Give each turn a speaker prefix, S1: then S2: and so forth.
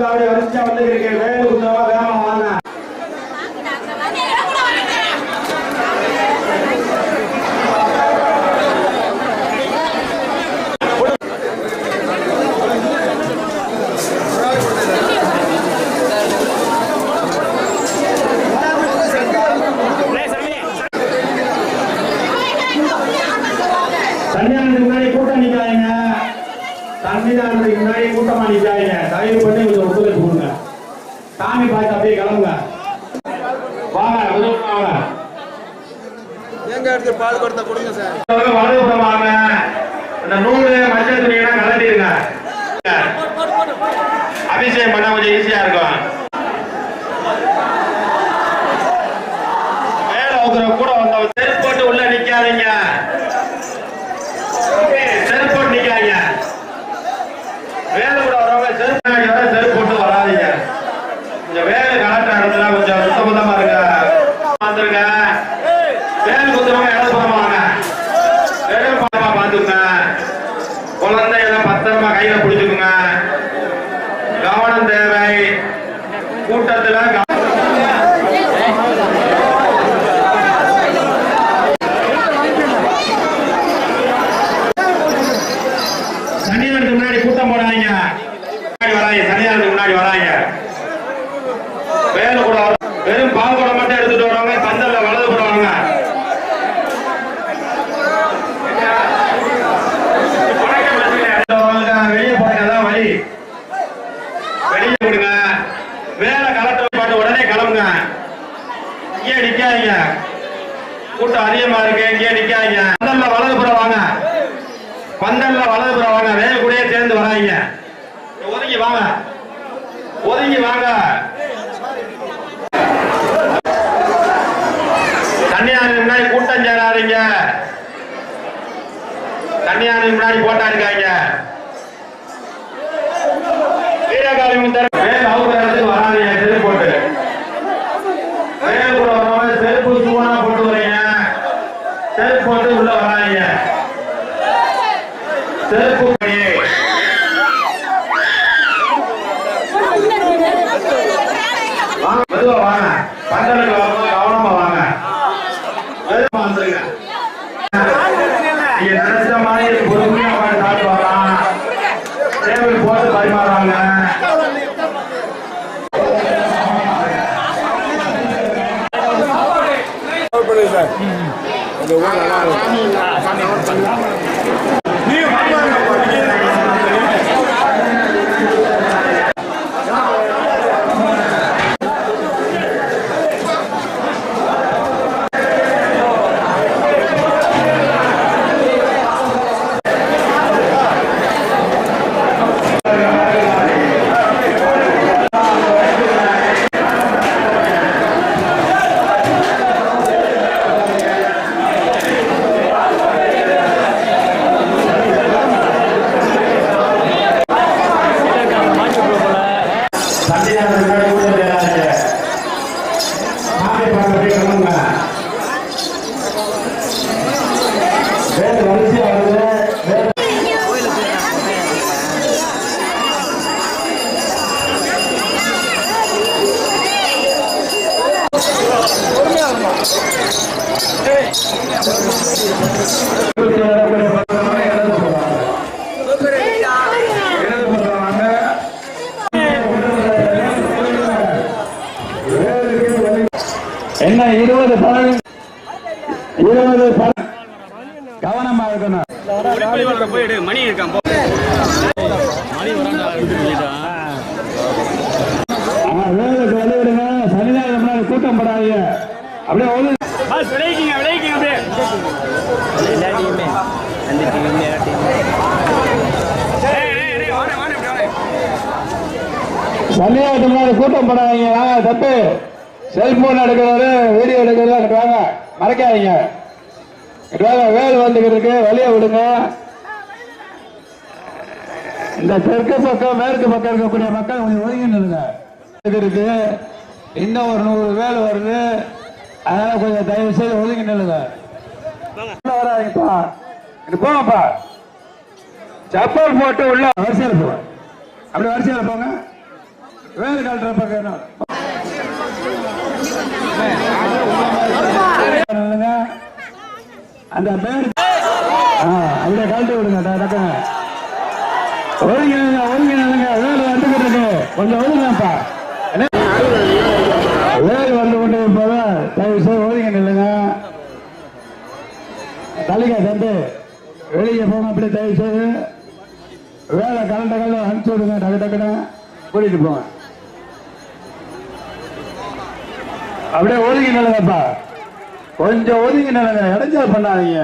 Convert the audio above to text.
S1: தாடி அரிசியா வந்துருக்கேன் வேலை குத்தவா வேகமா சன்னிதானத்துக்கு முன்னாடி கூட்டமா நிற்காதீங்க தயவு பண்ணி கொஞ்சம் ஒத்துழைப்பு கொடுங்க. சாமி பார்த்து அப்படியே கிளம்புங்க. வாங்க வாங்க
S2: எங்க எடுத்து பால் கொடுத்த கொடுங்க சார்.
S1: வலதுபுறம் வாங்க இந்த நூறு மஞ்சள் துணியெல்லாம் கலட்டிடுங்க அபிஷேகம் பண்ண கொஞ்சம் ஈஸியா இருக்கும் மேல உக்கிற கூட வந்த செருப்பு போட்டு உள்ள நிக்காதீங்க செருப்பு போட்டு நிக்காதீங்க வேலை கூட வரவங்க செருப்பு பின்னாடி வர செருப்பு போட்டு வராதீங்க இந்த வேலை கலெக்டர் இடத்துல கொஞ்சம் சுத்த சுத்தமா இருங்க வந்துருங்க வேலை குத்துறவங்க இடம் போவாங்க வெறும் பாப்பா பாத்துங்க குழந்தைகளை பத்திரமா கையில பிடிச்சுக்குங்க. கவனம் தேவை. கூட்டத்துல கவனம் சன்னிதானத்துக்கு முன்னாடி கூட்டம் போடாதீங்க முன்னாடி வராங்க சன்னிதானத்துக்கு முன்னாடி வராங்க வேலை கூட வர- வெறும் பால்குடம் மட்டும் எடுத்துட்டு வரவங்க பந்தல்ல வலது போடுவாங்க வெளியே போறதுதான் வழி வெளியே விடுங்க வேலை கலெக்டர் பாட்டு உடனே கிளம்புங்க இங்கே நிக்காதீங்க கூட்டம் அதிகமா இருக்கு இங்கே நிக்காதீங்க. பந்தல்ல புற வாங்க. பந்தல்ல புற வாங்க. வேலை கூடயே சேர்ந்து வராங்க ஒதுங்கி வாங்க. ஒதுங்கி வாங்க. தண்ணியாருக்கு முன்னாடி கூட்டம் சேராதீங்க. தண்ணியாருக்கு முன்னாடி போட்டா இருக்காங்க வீரகாளி முத்தர் வேல் அவுக்குற இடத்துக்கு வராதீங்க செருப்பு போட்டு வேல் கூட வரவங்க செருப்பு சுவனா போட்டு வரீங்க செருப்பு போட்டு உள்ள வராங்க செருப்பு படி. வாங்க மெதுவா வாங்க. பந்தலுக்கு व्यवहार आला होता என்ன இருபது பணம் இருபது பணம் கவனமா இருக்கணும்.
S3: போயிடு மணி இருக்கான்
S1: சன்னிதானத்துக்கு முன்னாடி கூட்டம் போடாதீங்க வாங்க தப்பு. செல்போன் எடுக்கிறவரு வீடியோ எடுக்கிறதெல்லாம் கட்டுவாங்க. மறைக்காதீங்க. இங்கிட்டு வேல் வந்துக்கிறதுக்கு வெளியே விடுங்க. இந்த தெற்கு பக்கம் மேற்கு பக்கம் இருக்கக்கூடிய மக்கள் கொஞ்சம் ஒதுங்கி நில்லுங்க. இது இருக்கு இன்னும் ஒரு நூறு வேல் வருது. அதனால கொஞ்சம் தயவு செய்து ஒதுங்கி நில்லுங்க. உள்ள வராதீங்கப்பா. போங்கப்பா. செப்பல் போட்டு உள்ள வரிசையில் போங்க. அப்படி வரிசையில் போங்க. வேறு கலட்டுற பக்கம் அந்த பேர் ஆ, அப்படியே கழட்டி விடுங்க டா- டக்குன்னு ஒழுங்கி நில்லுங்க, ஒழுங்கி வந்துகிட்டு இருக்கு. கொஞ்சம் ஒழுங்கப்பா என்ன? வந்து கொண்டு போக தயவு செய்து ஒழுங்க நில்லுங்க. தள்ளிக்க தந்து வெளியே போங்க அப்படியே தயவு செய்து
S4: வேலை கலண்ட கலண்ட அனுப்பிச்சு விடுங்க டக்கு டக்குன்னு கூட்டிட்டு போங்க. அப்படியே ஒதுங்கி நிலங்கப்பா கொஞ்சம் ஒதுங்கி நிலங்க இடைஞ்சல் பண்ணாதீங்க.